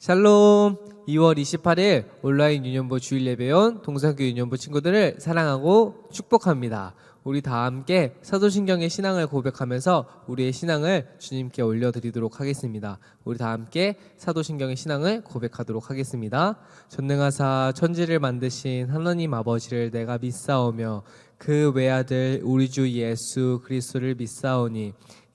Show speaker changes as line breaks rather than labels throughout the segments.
샬롬 2월 28일 온라인 유년부 주일 예배원 동산교 유년부 친구들을 사랑하고 축복합니다. 우리 다 함께 사도신경의 신앙을 고백하면서 우리의 신앙을 주님께 올려드리도록 하겠습니다. 우리 다 함께 사도신경의 신앙을 고백하도록 하겠습니다. 전능하사 천지를 만드신 하나님 아버지를 내가 믿사오며 그 외아들 우리 주 예수 그리스도를 믿사오니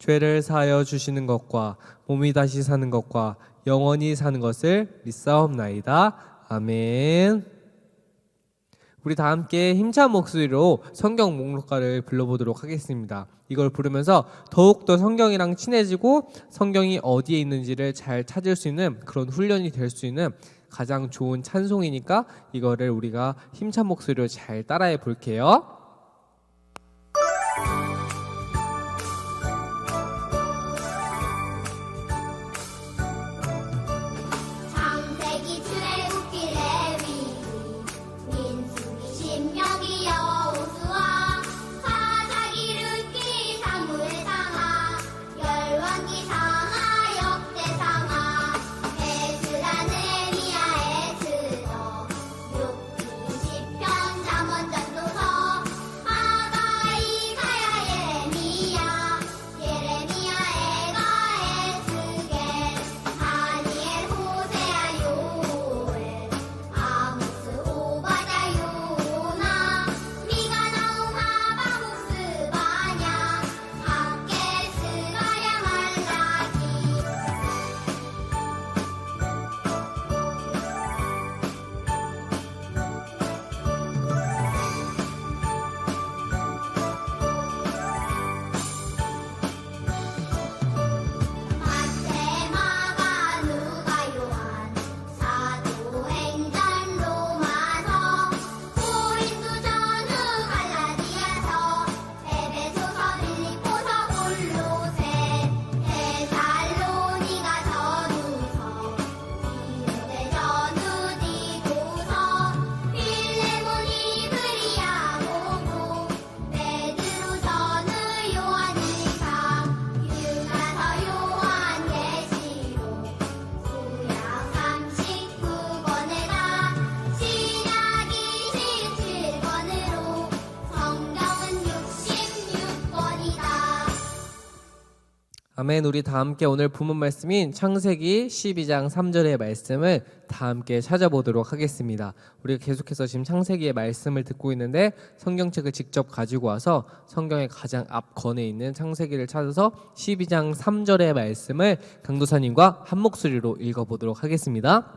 죄를 사하여 주시는 것과 몸이 다시 사는 것과 영원히 사는 것을 믿사옵나이다. 아멘. 우리 다 함께 힘찬 목소리로 성경 목록가를 불러보도록 하겠습니다. 이걸 부르면서 더욱더 성경이랑 친해지고 성경이 어디에 있는지를 잘 찾을 수 있는 그런 훈련이 될 수 있는 가장 좋은 찬송이니까 이거를 우리가 힘찬 목소리로 잘 따라해 볼게요. 아멘. 우리 다 함께 오늘 부문 말씀인 창세기 12장 3절의 말씀을 다 함께 찾아보도록 하겠습니다. 우리가 계속해서 지금 창세기의 말씀을 듣고 있는데 성경책을 직접 가지고 와서 성경의 가장 앞 권에 있는 창세기를 찾아서 12장 3절의 말씀을 강도사님과 한 목소리로 읽어보도록 하겠습니다.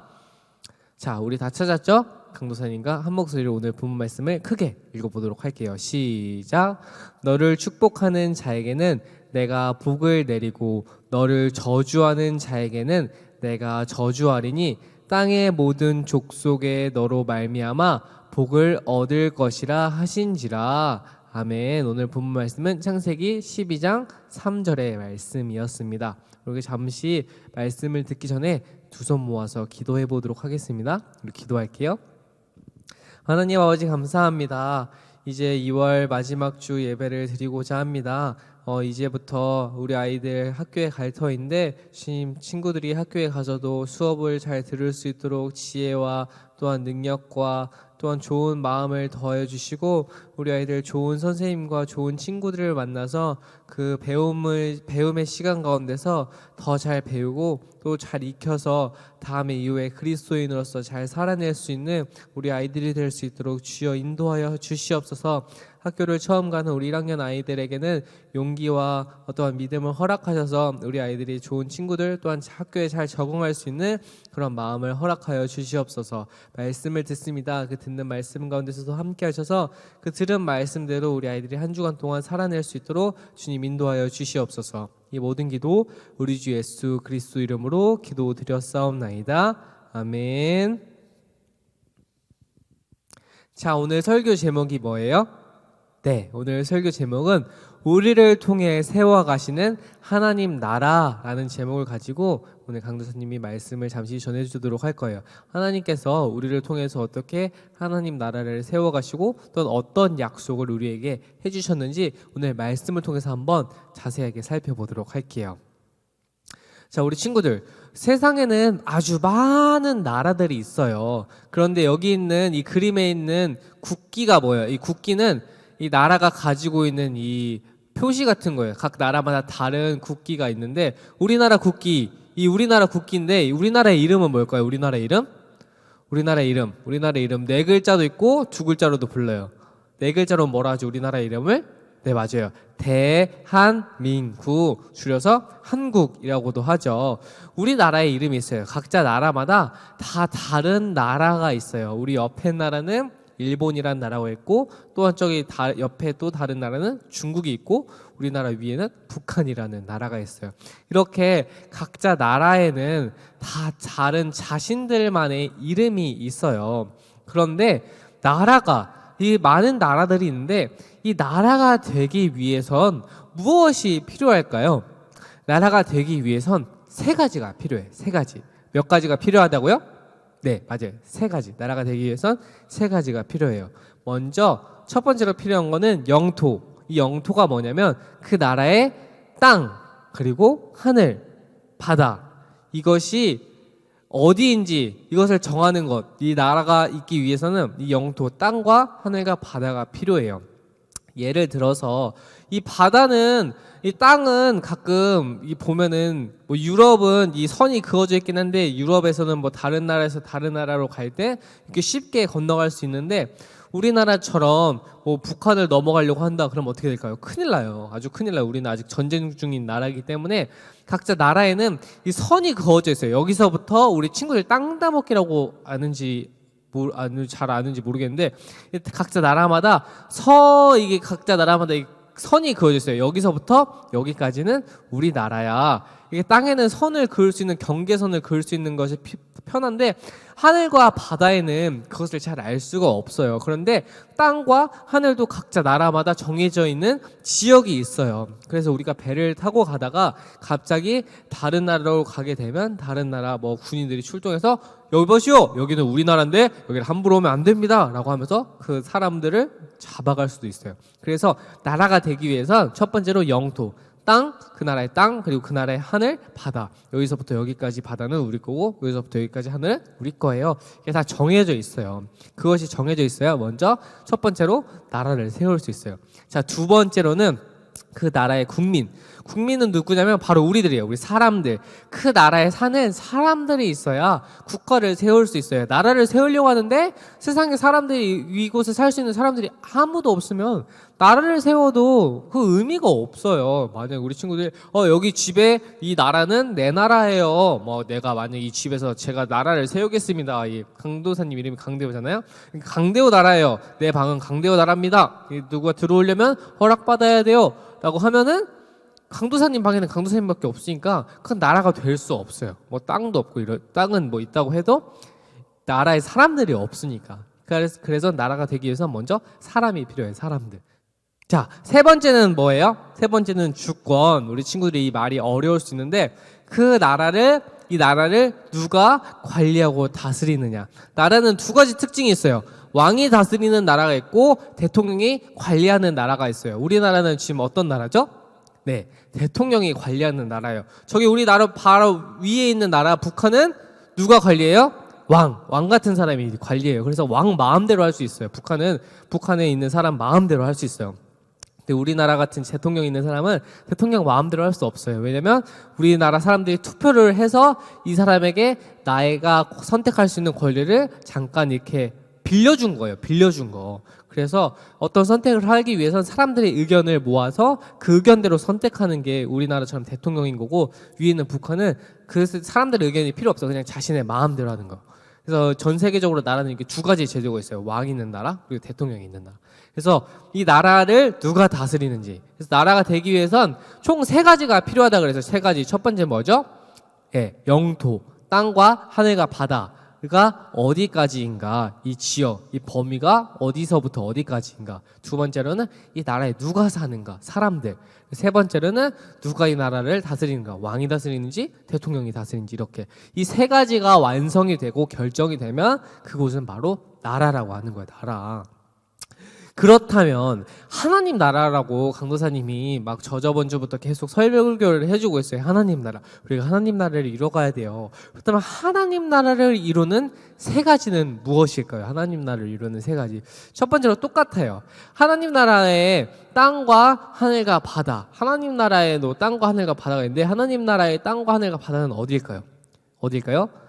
자, 우리 다 찾았죠? 강도사님과 한 목소리로 오늘 본문 말씀을 크게 읽어보도록 할게요. 시작. 너를 축복하는 자에게는 내가 복을 내리고 너를 저주하는 자에게는 내가 저주하리니 땅의 모든 족속에 너로 말미암아 복을 얻을 것이라 하신지라. 아멘. 오늘 본문 말씀은 창세기 12장 3절의 말씀이었습니다. 우리 잠시 말씀을 듣기 전에 두 손 모아서 기도해 보도록 하겠습니다. 우리 기도할게요. 하나님 아버지 감사합니다. 이제 2월 마지막 주 예배를 드리고자 합니다. 어, 이제부터 우리 아이들 학교에 갈 터인데 주님 친구들이 학교에 가서도 수업을 잘 들을 수 있도록 지혜와 또한 능력과 또한 좋은 마음을 더해 주시고 우리 아이들 좋은 선생님과 좋은 친구들을 만나서 그 배움을 배움의 시간 가운데서 더 잘 배우고 또 잘 익혀서 다음에 이후에 그리스도인으로서 잘 살아낼 수 있는 우리 아이들이 될 수 있도록 주여 인도하여 주시옵소서. 학교를 처음 가는 우리 1학년 아이들에게는 용기와 어떠한 믿음을 허락하셔서 우리 아이들이 좋은 친구들 또한 학교에 잘 적응할 수 있는 그런 마음을 허락하여 주시옵소서. 말씀을 듣습니다. 그 듣는 말씀 가운데서도 함께 하셔서 그 들은 말씀대로 우리 아이들이 한 주간 동안 살아낼 수 있도록 주님 인도하여 주시옵소서. 이 모든 기도 우리 주 예수 그리스도 이름으로 기도드렸사옵나이다. 아멘. 자, 오늘 설교 제목이 뭐예요? 네, 오늘 설교 제목은 우리를 통해 세워가시는 하나님 나라라는 제목을 가지고 오늘 강도사님이 말씀을 잠시 전해주도록 할 거예요. 하나님께서 우리를 통해서 어떻게 하나님 나라를 세워가시고 또 어떤 약속을 우리에게 해주셨는지 오늘 말씀을 통해서 한번 자세하게 살펴보도록 할게요. 자, 우리 친구들. 세상에는 아주 많은 나라들이 있어요. 그런데 여기 있는 이 그림에 있는 국기가 뭐예요? 이 국기는 이 나라가 가지고 있는 이 표시 같은 거예요. 각 나라마다 다른 국기가 있는데 우리나라 국기, 이 우리나라 국기인데 우리나라의 이름은 뭘까요? 우리나라 이름? 우리나라 이름, 우리나라 이름 네 글자도 있고 두 글자로도 불러요. 네 글자로 뭐라 하죠? 우리나라 이름을? 네, 맞아요. 대한민국 줄여서 한국이라고도 하죠. 우리나라의 이름이 있어요. 각자 나라마다 다 다른 나라가 있어요. 우리 옆에 나라는 일본이란 나라가 있고 또 한쪽이 다, 옆에 또 다른 나라는 중국이 있고 우리나라 위에는 북한이라는 나라가 있어요. 이렇게 각자 나라에는 다 다른 자신들만의 이름이 있어요. 그런데 나라가 이 많은 나라들이 있는데 이 나라가 되기 위해선 무엇이 필요할까요? 나라가 되기 위해선 세 가지가 필요해. 세 가지. 몇 가지가 필요하다고요? 네, 맞아요. 세 가지. 나라가 되기 위해선 세 가지가 필요해요. 먼저 첫 번째로 필요한 거는 영토. 이 영토가 뭐냐면 그 나라의 땅 그리고 하늘, 바다. 이것이 어디인지 이것을 정하는 것. 이 나라가 있기 위해서는 이 영토, 땅과 하늘과 바다가 필요해요. 예를 들어서 이 바다는 이 땅은 가끔 이 보면은 뭐 유럽은 이 선이 그어져 있긴 한데 유럽에서는 뭐 다른 나라에서 다른 나라로 갈 때 이렇게 쉽게 건너갈 수 있는데 우리나라처럼 뭐 북한을 넘어가려고 한다 그러면 어떻게 될까요? 큰일 나요. 아주 큰일 나요. 우리는 아직 전쟁 중인 나라이기 때문에 각자 나라에는 이 선이 그어져 있어요. 여기서부터 우리 친구들 땅 따먹기라고 아는지 잘 아는지 모르겠는데 각자 나라마다 서 이게 각자 나라마다 이 선이 그어져 있어요. 여기서부터 여기까지는 우리나라야. 이게 땅에는 선을 그을 수 있는 경계선을 그을 수 있는 것이 피- 편한데 하늘과 바다에는 그것을 잘 알 수가 없어요. 그런데 땅과 하늘도 각자 나라마다 정해져 있는 지역이 있어요. 그래서 우리가 배를 타고 가다가 갑자기 다른 나라로 가게 되면 다른 나라 뭐 군인들이 출동해서 여기 보시오 여기는 우리나라인데 여기를 함부로 오면 안 됩니다라고 하면서 그 사람들을 잡아갈 수도 있어요. 그래서 나라가 되기 위해선 첫 번째로 영토 땅, 그 나라의 땅, 그리고 그 나라의 하늘, 바다. 여기서부터 여기까지 바다는 우리 거고, 여기서부터 여기까지 하늘은 우리 거예요. 이게 다 정해져 있어요. 그것이 정해져 있어야 먼저 첫 번째로 나라를 세울 수 있어요. 자, 두 번째로는 그 나라의 국민. 국민은 누구냐면 바로 우리들이에요. 우리 사람들. 그 나라에 사는 사람들이 있어야 국가를 세울 수 있어요. 나라를 세우려고 하는데 세상에 사람들이 이곳에 살 수 있는 사람들이 아무도 없으면 나라를 세워도 그 의미가 없어요. 만약 우리 친구들 어 여기 집에 이 나라는 내 나라예요. 뭐 내가 만약 이 집에서 제가 나라를 세우겠습니다. 이 강도사님 이름이 강대호잖아요. 강대호 나라예요. 내 방은 강대호 나라입니다. 이 누가 들어오려면 허락 받아야 돼요. 라고 하면은 강도사님 방에는 강도사님밖에 없으니까 큰 나라가 될 수 없어요. 뭐 땅도 없고 이런 땅은 뭐 있다고 해도 나라에 사람들이 없으니까. 그래서 그래서 나라가 되기 위해서 먼저 사람이 필요해요. 사람들. 자, 세 번째는 뭐예요? 세 번째는 주권. 우리 친구들이 이 말이 어려울 수 있는데 그 나라를 이 나라를 누가 관리하고 다스리느냐. 나라는 두 가지 특징이 있어요. 왕이 다스리는 나라가 있고 대통령이 관리하는 나라가 있어요. 우리나라는 지금 어떤 나라죠? 네, 대통령이 관리하는 나라예요. 저기 우리 나라 바로 위에 있는 나라 북한은 누가 관리해요? 왕, 왕 같은 사람이 관리해요. 그래서 왕 마음대로 할 수 있어요. 북한은 북한에 있는 사람 마음대로 할 수 있어요. 근데 우리나라 같은 대통령 있는 사람은 대통령 마음대로 할 수 없어요. 왜냐면 우리나라 사람들이 투표를 해서 이 사람에게 나이가 선택할 수 있는 권리를 잠깐 이렇게 빌려준 거예요. 빌려준 거. 그래서 어떤 선택을 하기 위해선 사람들의 의견을 모아서 그 의견대로 선택하는 게 우리나라처럼 대통령인 거고 위에 있는 북한은 그 사람들의 의견이 필요 없어. 그냥 자신의 마음대로 하는 거. 그래서 전 세계적으로 나라는 이렇게 두 가지 제도가 있어요. 왕이 있는 나라 그리고 대통령이 있는 나라. 그래서 이 나라를 누가 다스리는지. 그래서 나라가 되기 위해선 총 세 가지가 필요하다 그래서 세 가지. 첫 번째 뭐죠? 예, 영토, 땅과 하늘과 바다. 가 어디까지인가? 이 지역 이 범위가 어디서부터 어디까지인가? 두 번째로는 이 나라에 누가 사는가? 사람들. 세 번째로는 누가 이 나라를 다스리는가? 왕이 다스리는지 대통령이 다스리는지 이렇게. 이 세 가지가 완성이 되고 결정이 되면 그곳은 바로 나라라고 하는 거예요 나라 그렇다면 하나님 나라라고 강도사님이 막 저저번 주부터 계속 설교를 해주고 있어요. 하나님 나라. 우리가 하나님 나라를 이뤄가야 돼요. 그렇다면 하나님 나라를 이루는 세 가지는 무엇일까요? 하나님 나라를 이루는 세 가지. 첫 번째로 똑같아요. 하나님 나라에 땅과 하늘과 바다. 하나님 나라에도 땅과 하늘과 바다가 있는데 하나님 나라의 땅과 하늘과 바다는 어디일까요? 어디일까요?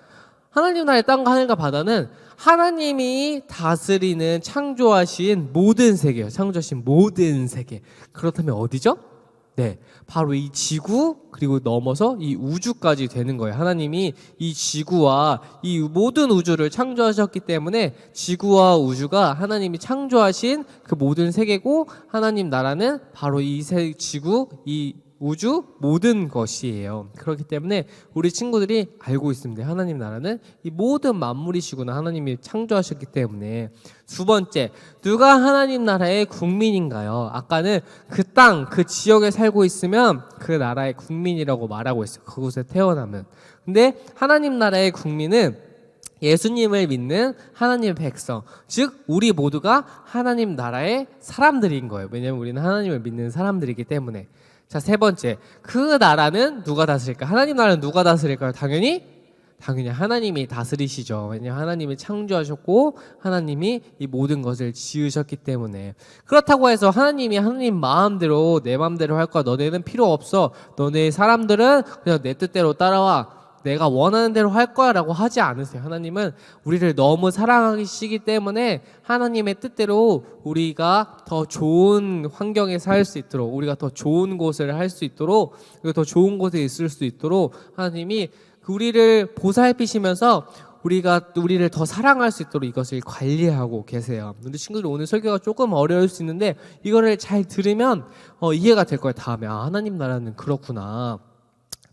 하나님 나라의 땅과 하늘과 바다는 하나님이 다스리는 창조하신 모든 세계예요. 창조하신 모든 세계. 그렇다면 어디죠? 네. 바로 이 지구 그리고 넘어서 이 우주까지 되는 거예요. 하나님이 이 지구와 이 모든 우주를 창조하셨기 때문에 지구와 우주가 하나님이 창조하신 그 모든 세계고 하나님 나라는 바로 이 세, 지구, 이 우주 모든 것이에요. 그렇기 때문에 우리 친구들이 알고 있습니다. 하나님 나라는 이 모든 만물이시구나. 하나님이 창조하셨기 때문에 두 번째, 누가 하나님 나라의 국민인가요? 아까는 그 땅, 그 지역에 살고 있으면 그 나라의 국민이라고 말하고 있어요. 그곳에 태어나면. 근데 하나님 나라의 국민은 예수님을 믿는 하나님의 백성, 즉 우리 모두가 하나님 나라의 사람들인 거예요. 왜냐하면 우리는 하나님을 믿는 사람들이기 때문에. 자, 세 번째. 그 나라는 누가 다스릴까? 하나님 나라는 누가 다스릴까요? 당연히 당연히 하나님이 다스리시죠. 왜냐하면 하나님이 창조하셨고 하나님이 이 모든 것을 지으셨기 때문에 그렇다고 해서 하나님이 하나님 마음대로 내 마음대로 할 거야. 너네는 필요 없어. 너네 사람들은 그냥 내 뜻대로 따라와. 내가 원하는 대로 할 거야라고 하지 않으세요. 하나님은 우리를 너무 사랑하시기 때문에 하나님의 뜻대로 우리가 더 좋은 환경에 살 수 있도록 우리가 더 좋은 곳을 할 수 있도록 그리고 더 좋은 곳에 있을 수 있도록 하나님이 그 우리를 보살피시면서 우리가 우리를 더 사랑할 수 있도록 이것을 관리하고 계세요. 우리 친구들 오늘 설교가 조금 어려울 수 있는데 이거를 잘 들으면 어, 이해가 될 거예요. 다음에 아, 하나님 나라는 그렇구나.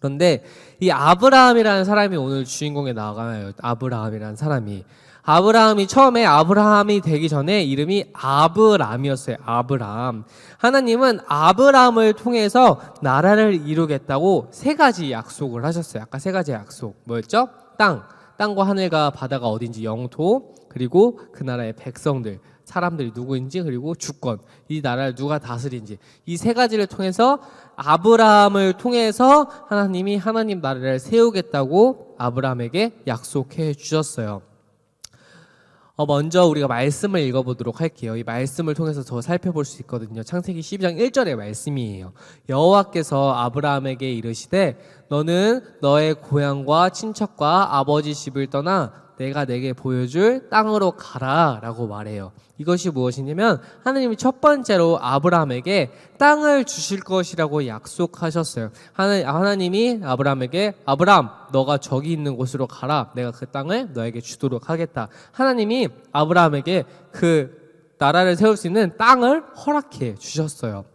그런데 이 아브라함이라는 사람이 오늘 주인공에 나가요. 아브라함이라는 사람이. 아브라함이 처음에 아브라함이 되기 전에 이름이 아브람이었어요. 아브람. 하나님은 아브람을 통해서 나라를 이루겠다고 세 가지 약속을 하셨어요. 아까 세 가지 약속. 뭐였죠? 땅. 땅과 하늘과 바다가 어딘지 영토. 그리고 그 나라의 백성들. 사람들이 누구인지 그리고 주권 이 나라를 누가 다스린지 이 세 가지를 통해서 아브라함을 통해서 하나님이 하나님 나라를 세우겠다고 아브라함에게 약속해 주셨어요. 어, 먼저 우리가 말씀을 읽어보도록 할게요. 이 말씀을 통해서 더 살펴볼 수 있거든요. 창세기 12장 1절의 말씀이에요. 여호와께서 아브라함에게 이르시되 너는 너의 고향과 친척과 아버지 집을 떠나 내가 내게 보여줄 땅으로 가라 라고 말해요. 이것이 무엇이냐면 하나님이 첫 번째로 아브라함에게 땅을 주실 것이라고 약속하셨어요. 하나, 하나 님이 아브라함에게 아브라함 너가 저기 있는 곳으로 가라. 내가 그 땅을 너에게 주도록 하겠다. 하나님이 아브라함에게 그 나라를 세울 수 있는 땅을 허락해 주셨어요.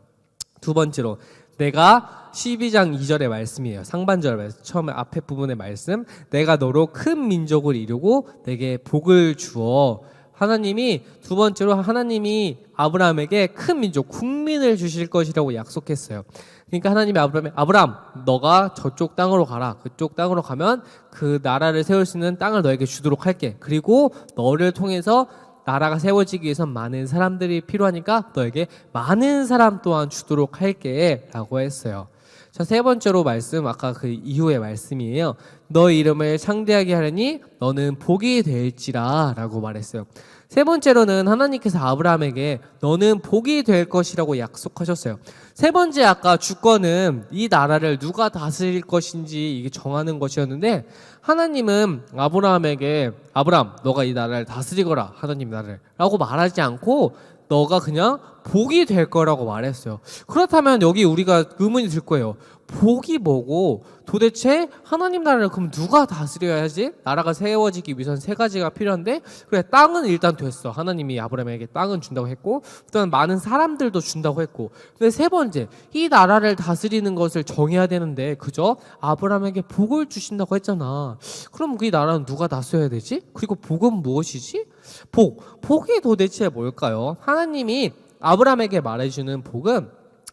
두 번째로 내가 12장 2절의 말씀이에요. 상반절 말씀. 처음에 앞에 부분의 말씀. 내가 너로 큰 민족을 이루고 내게 복을 주어 하나님이 두 번째로 하나님이 아브라함에게 큰 민족 국민을 주실 것이라고 약속했어요. 그러니까 하나님이 아브라함에 아브라함 너가 저쪽 땅으로 가라. 그쪽 땅으로 가면 그 나라를 세울 수 있는 땅을 너에게 주도록 할게. 그리고 너를 통해서 나라가 세워지기 위해서 많은 사람들이 필요하니까 너에게 많은 사람 또한 주도록 할게 라고 했어요. 자, 세 번째로 말씀, 아까 그 이후의 말씀이에요. 너 이름을 창대하게 하려니 너는 복이 될지라 라고 말했어요. 세 번째로는 하나님께서 아브라함에게 너는 복이 될 것이라고 약속하셨어요. 세 번째 아까 주권은 이 나라를 누가 다스릴 것인지 이게 정하는 것이었는데 하나님은 아브라함에게 아브라함 너가 이 나라를 다스리거라 하나님 나라를 라고 말하지 않고 너가 그냥 복이 될 거라고 말했어요. 그렇다면 여기 우리가 의문이 들 거예요. 복이 뭐고 도대체 하나님 나라를 그럼 누가 다스려야지? 나라가 세워지기 위해선 세 가지가 필요한데 그래 땅은 일단 됐어. 하나님이 아브라함에게 땅은 준다고 했고 그다음 많은 사람들도 준다고 했고 근데 세 번째 이 나라를 다스리는 것을 정해야 되는데 그저 아브라함에게 복을 주신다고 했잖아. 그럼 이 나라는 누가 다스려야 되지? 그리고 복은 무엇이지? 복 복이 도대체 뭘까요? 하나님이 아브라함에게 말해주는 복은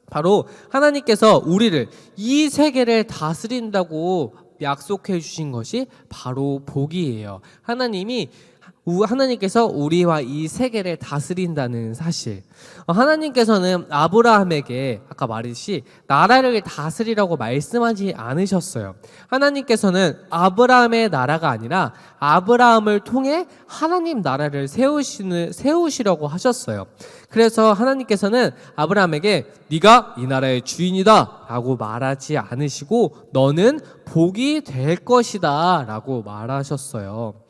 바로 하나님께서 우리를 이 세계를 다스린다고 약속해 주신 것이 바로 복이에요. 하나님이 우- 하나님께서 우리와 이 세계를 다스린다는 사실. 어, 하나님께서는 아브라함에게 아까 말했듯이 나라를 다스리라고 말씀하지 않으셨어요. 하나님께서는 아브라함의 나라가 아니라 아브라함을 통해 하나님 나라를 세우시는 세우시려고 하셨어요. 그래서 하나님께서는 아브라함에게 네가 이 나라의 주인이다라고 말하지 않으시고 너는 복이 될 것이다라고 말하셨어요.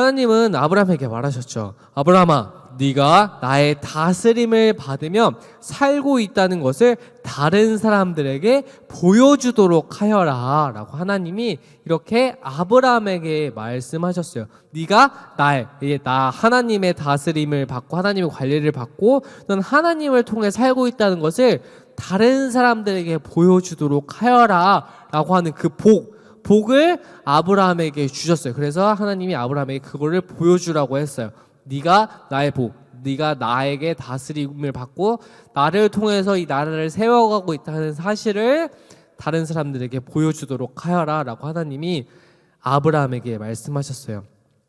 하나님은 아브라함에게 말하셨죠. 아브라함아, 네가 나의 다스림을 받으며 살고 있다는 것을 다른 사람들에게 보여주도록 하여라라고 하나님이 이렇게 아브라함에게 말씀하셨어요. 네가 나의 나 하나님의 다스림을 받고 하나님의 관리를 받고 넌 하나님을 통해 살고 있다는 것을 다른 사람들에게 보여주도록 하여라라고 하는 그 복. 복을 아브라함에게 주셨어요. 그래서 하나님이 아브라함에게 그거를 보여주라고 했어요. 네가 나의 복, 네가 나에게 다스림을 받고 나를 통해서 이 나라를 세워가고 있다는 사실을 다른 사람들에게 보여주도록 하여라라고 하나님이 아브라함에게 말씀하셨어요.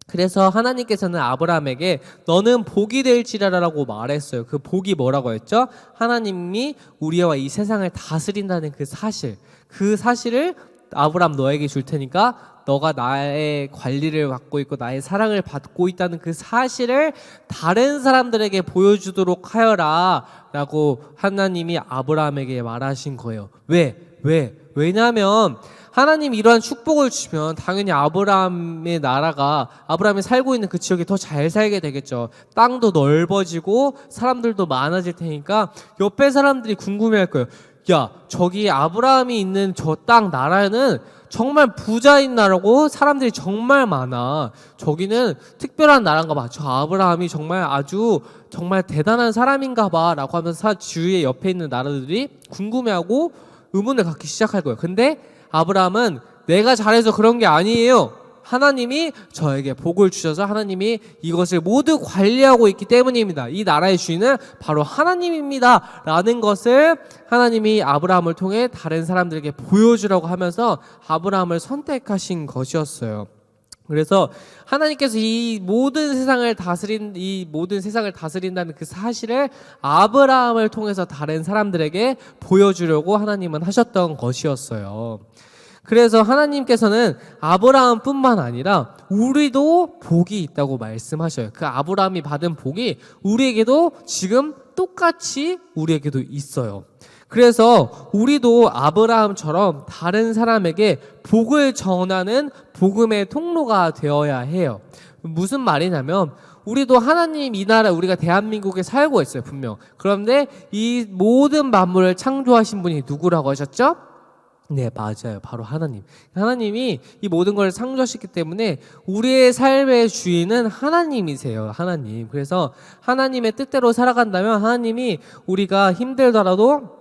그래서 하나님께서는 아브라함에게 너는 복이 될지라라고 말했어요. 그 복이 뭐라고 했죠? 하나님이 우리와 이 세상을 다스린다는 그 사실. 그 사실을 아브라함 너에게 줄 테니까 너가 나의 관리를 받고 있고 나의 사랑을 받고 있다는 그 사실을 다른 사람들에게 보여주도록 하여라 라고 하나님이 아브라함에게 말하신 거예요. 왜? 왜? 왜냐하면 하나님 이러한 축복을 주시면 당연히 아브라함의 나라가 아브라함이 살고 있는 그 지역이 더 잘 살게 되겠죠. 땅도 넓어지고 사람들도 많아질 테니까 옆에 사람들이 궁금해할 거예요. 야, 저기 아브라함이 있는 저 땅 나라는 정말 부자인 나라고 사람들이 정말 많아. 저기는 특별한 나라인가 봐. 저 아브라함이 정말 아주 정말 대단한 사람인가 봐 라고 하면서 사- 주위에 옆에 있는 나라들이 궁금해하고 의문을 갖기 시작할 거예요. 근데 아브라함은 내가 잘해서 그런 게 아니에요. 하나님이 저에게 복을 주셔서 하나님이 이것을 모두 관리하고 있기 때문입니다. 이 나라의 주인은 바로 하나님입니다. 라는 것을 하나님이 아브라함을 통해 다른 사람들에게 보여주라고 하면서 아브라함을 선택하신 것이었어요. 그래서 하나님께서 이 모든 세상을 다스린 이 모든 세상을 다스린다는 그 사실을 아브라함을 통해서 다른 사람들에게 보여주려고 하나님은 하셨던 것이었어요. 그래서 하나님께서는 아브라함뿐만 아니라 우리도 복이 있다고 말씀하셔요. 그 아브라함이 받은 복이 우리에게도 지금 똑같이 우리에게도 있어요. 그래서 우리도 아브라함처럼 다른 사람에게 복을 전하는 복음의 통로가 되어야 해요. 무슨 말이냐면 우리도 하나님 이 나라 우리가 대한민국에 살고 있어요 분명. 그런데 이 모든 만물을 창조하신 분이 누구라고 하셨죠? 네, 맞아요. 바로 하나님. 하나님이 이 모든 걸 창조하셨기 때문에 우리의 삶의 주인은 하나님이세요. 하나님. 그래서 하나님의 뜻대로 살아간다면 하나님이 우리가 힘들더라도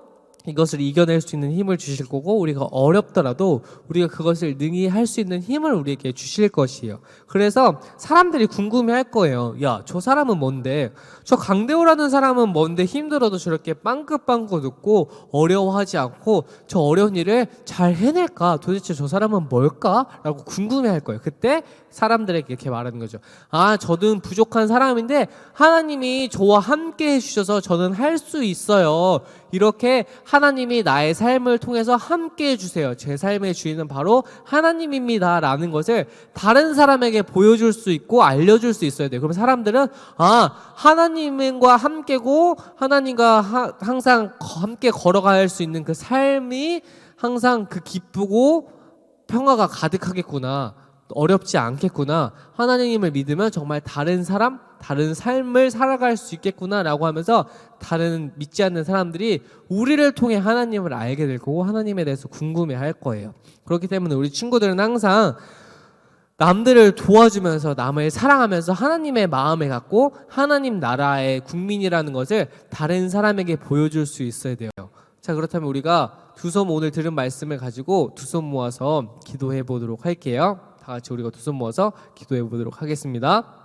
이것을 이겨낼 수 있는 힘을 주실 거고 우리가 어렵더라도 우리가 그것을 능히 할 수 있는 힘을 우리에게 주실 것이에요. 그래서 사람들이 궁금해 할 거예요. 야, 저 사람은 뭔데? 저 강대호라는 사람은 뭔데 힘들어도 저렇게 빵긋빵긋 웃고 어려워하지 않고 저 어려운 일을 잘 해낼까? 도대체 저 사람은 뭘까? 라고 궁금해 할 거예요. 그때 사람들에게 이렇게 말하는 거죠. 아, 저는 부족한 사람인데 하나님이 저와 함께 해주셔서 저는 할 수 있어요. 이렇게 하나님이 나의 삶을 통해서 함께 해주세요. 제 삶의 주인은 바로 하나님입니다. 라는 것을 다른 사람에게 보여줄 수 있고 알려줄 수 있어야 돼요. 그럼 사람들은 아, 하나님과 함께고 하나님과 하- 항상 거- 함께 걸어갈 수 있는 그 삶이 항상 그 기쁘고 평화가 가득하겠구나. 어렵지 않겠구나. 하나님을 믿으면 정말 다른 사람, 다른 삶을 살아갈 수 있겠구나라고 하면서 다른 믿지 않는 사람들이 우리를 통해 하나님을 알게 될 거고 하나님에 대해서 궁금해 할 거예요. 그렇기 때문에 우리 친구들은 항상 남들을 도와주면서 남을 사랑하면서 하나님의 마음을 갖고 하나님 나라의 국민이라는 것을 다른 사람에게 보여줄 수 있어야 돼요. 자, 그렇다면 우리가 두 손 오늘 들은 말씀을 가지고 두 손 모아서 기도해 보도록 할게요. 다 같이 우리가 두 손 모아서 기도해 보도록 하겠습니다.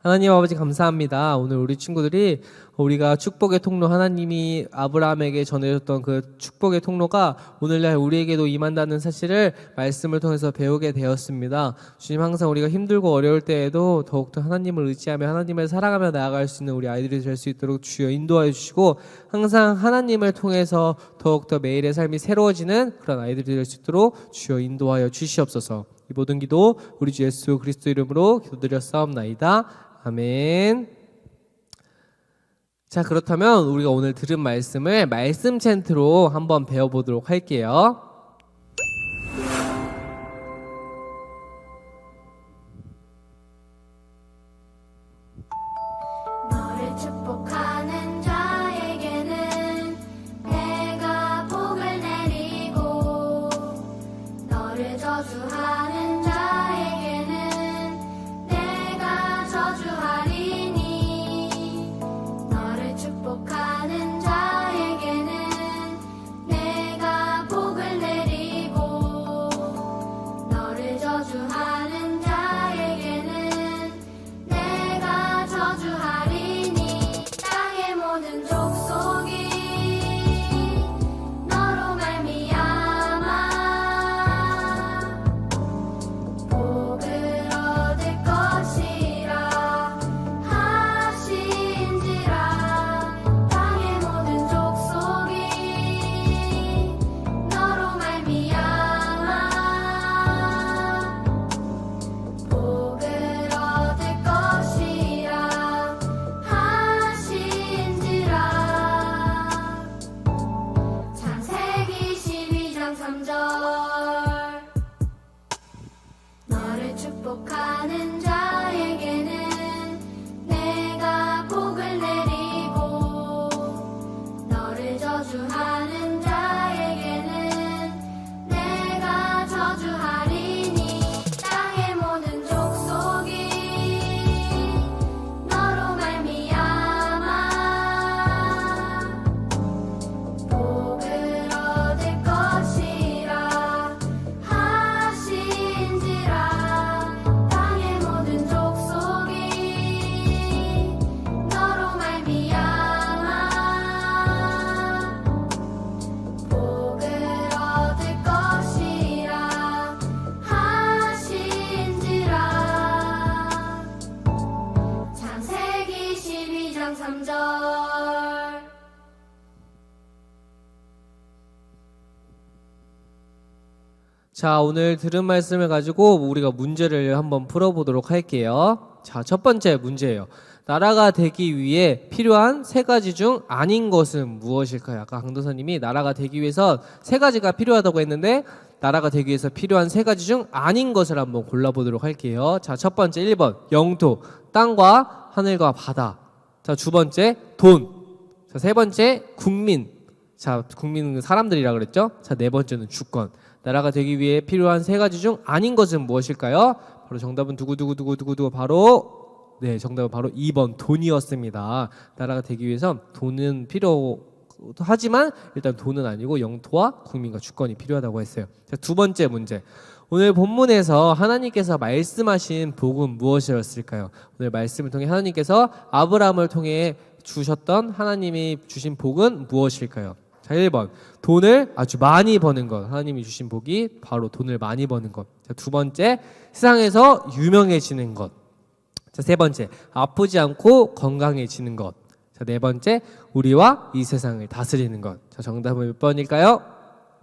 하나님 아버지 감사합니다. 오늘 우리 친구들이 우리가 축복의 통로 하나님이 아브라함에게 전해줬던 그 축복의 통로가 오늘날 우리에게도 임한다는 사실을 말씀을 통해서 배우게 되었습니다. 주님 항상 우리가 힘들고 어려울 때에도 더욱더 하나님을 의지하며 하나님을 사랑하며 나아갈 수 있는 우리 아이들이 될 수 있도록 주여 인도하여 주시고 항상 하나님을 통해서 더욱더 매일의 삶이 새로워지는 그런 아이들이 될 수 있도록 주여 인도하여 주시옵소서. 이 모든 기도 우리 주 예수 그리스도 이름으로 기도드렸사옵나이다. 아멘. 자, 그렇다면 우리가 오늘 들은 말씀을 말씀 챈트로 한번 배워보도록 할게요. 자, 오늘 들은 말씀을 가지고 우리가 문제를 한번 풀어보도록 할게요. 자, 첫 번째 문제예요. 나라가 되기 위해 필요한 세 가지 중 아닌 것은 무엇일까요? 아까 강도사님이 나라가 되기 위해서 세 가지가 필요하다고 했는데 나라가 되기 위해서 필요한 세 가지 중 아닌 것을 한번 골라보도록 할게요. 자, 첫 번째 1번 영토, 땅과 하늘과 바다. 자, 두 번째 돈. 자, 세 번째 국민. 자, 국민은 사람들이라 그랬죠? 자, 네 번째는 주권. 나라가 되기 위해 필요한 세 가지 중 아닌 것은 무엇일까요? 바로 정답은 두구두구두구두구두구 바로 네, 정답은 바로 2번 돈이었습니다. 나라가 되기 위해서 돈은 필요 하지만 일단 돈은 아니고 영토와 국민과 주권이 필요하다고 했어요. 자, 두 번째 문제. 오늘 본문에서 하나님께서 말씀하신 복은 무엇이었을까요? 오늘 말씀을 통해 하나님께서 아브라함을 통해 주셨던 하나님이 주신 복은 무엇일까요? 자, 1번. 돈을 아주 많이 버는 것. 하나님이 주신 복이 바로 돈을 많이 버는 것. 자, 두 번째. 세상에서 유명해지는 것. 자, 세 번째. 아프지 않고 건강해지는 것. 자, 네 번째. 우리와 이 세상을 다스리는 것. 자, 정답은 몇 번일까요?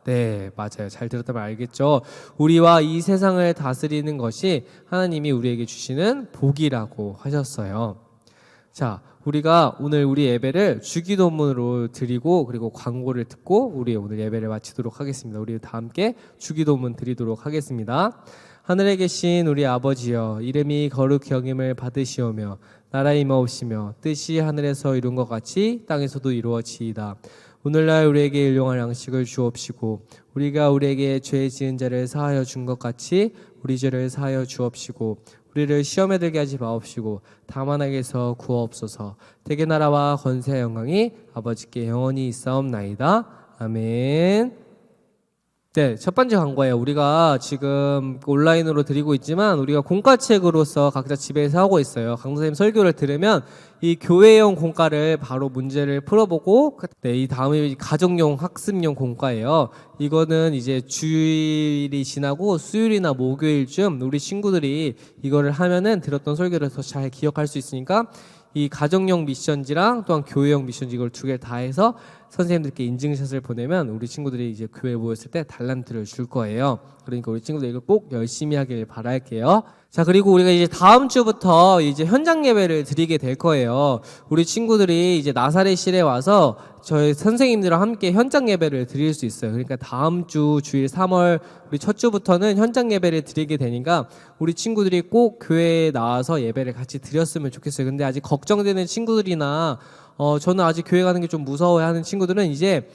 네, 맞아요. 잘 들었다면 알겠죠? 우리와 이 세상을 다스리는 것이 하나님이 우리에게 주시는 복이라고 하셨어요. 자, 우리가 오늘 우리 예배를 주기도문으로 드리고 그리고 광고를 듣고 우리 오늘 예배를 마치도록 하겠습니다. 우리 다 함께 주기도문 드리도록 하겠습니다. 하늘에 계신 우리 아버지여 이름이 거룩히 여김을 받으시오며 나라 임하옵시며 뜻이 하늘에서 이룬 것 같이 땅에서도 이루어지이다 오늘날 우리에게 일용할 양식을 주옵시고 우리가 우리에게 죄 지은 자를 사하여 준 것 같이 우리 죄를 사하여 주옵시고 우리를 시험에 들게 하지 마옵시고 다만 악에서 구하옵소서. 대개 나라와 권세 영광이 아버지께 영원히 있사옵나이다. 아멘 네, 첫 번째 광고예요. 우리가 지금 온라인으로 드리고 있지만 우리가 공과책으로서 각자 집에서 하고 있어요. 강사님 설교를 들으면 이 교회용 공과를 바로 문제를 풀어보고 그- 네, 이 다음에 가정용 학습용 공과예요. 이거는 이제 주일이 지나고 수요일이나 목요일쯤 우리 친구들이 이거를 하면은 들었던 설교를 더 잘 기억할 수 있으니까 이 가정용 미션지랑 또한 교회용 미션지 이걸 두 개 다 해서 선생님들께 인증샷을 보내면 우리 친구들이 이제 교회에 모였을 때 달란트를 줄 거예요. 그러니까 우리 친구들 이걸 꼭 열심히 하길 바랄게요. 자, 그리고 우리가 이제 다음 주부터 이제 현장 예배를 드리게 될 거예요. 우리 친구들이 이제 나사렛실에 와서 저희 선생님들과 함께 현장 예배를 드릴 수 있어요. 그러니까 다음 주 주일 3월 우리 첫 주부터는 현장 예배를 드리게 되니까 우리 친구들이 꼭 교회에 나와서 예배를 같이 드렸으면 좋겠어요. 근데 아직 걱정되는 친구들이나 어 저는 아직 교회 가는 게 좀 무서워하는 친구들은 이제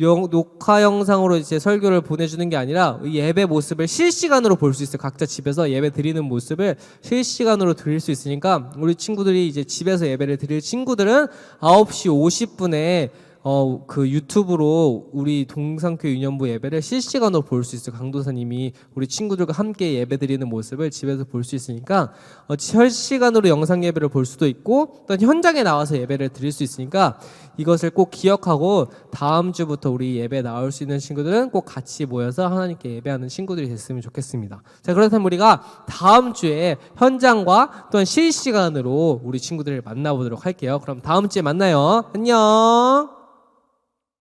영- 녹화 영상으로 이제 설교를 보내주는 게 아니라 이 예배 모습을 실시간으로 볼 수 있어요. 각자 집에서 예배 드리는 모습을 실시간으로 드릴 수 있으니까 우리 친구들이 이제 집에서 예배를 드릴 친구들은 9시 50분에 어 그 유튜브로 우리 동상교 유년부 예배를 실시간으로 볼 수 있어요. 강도사님이 우리 친구들과 함께 예배 드리는 모습을 집에서 볼 수 있으니까 어, 실시간으로 영상 예배를 볼 수도 있고 또 현장에 나와서 예배를 드릴 수 있으니까 이것을 꼭 기억하고 다음 주부터 우리 예배 나올 수 있는 친구들은 꼭 같이 모여서 하나님께 예배하는 친구들이 됐으면 좋겠습니다. 자 그렇다면 우리가 다음 주에 현장과 또한 실시간으로 우리 친구들을 만나보도록 할게요. 그럼 다음 주에 만나요. 안녕.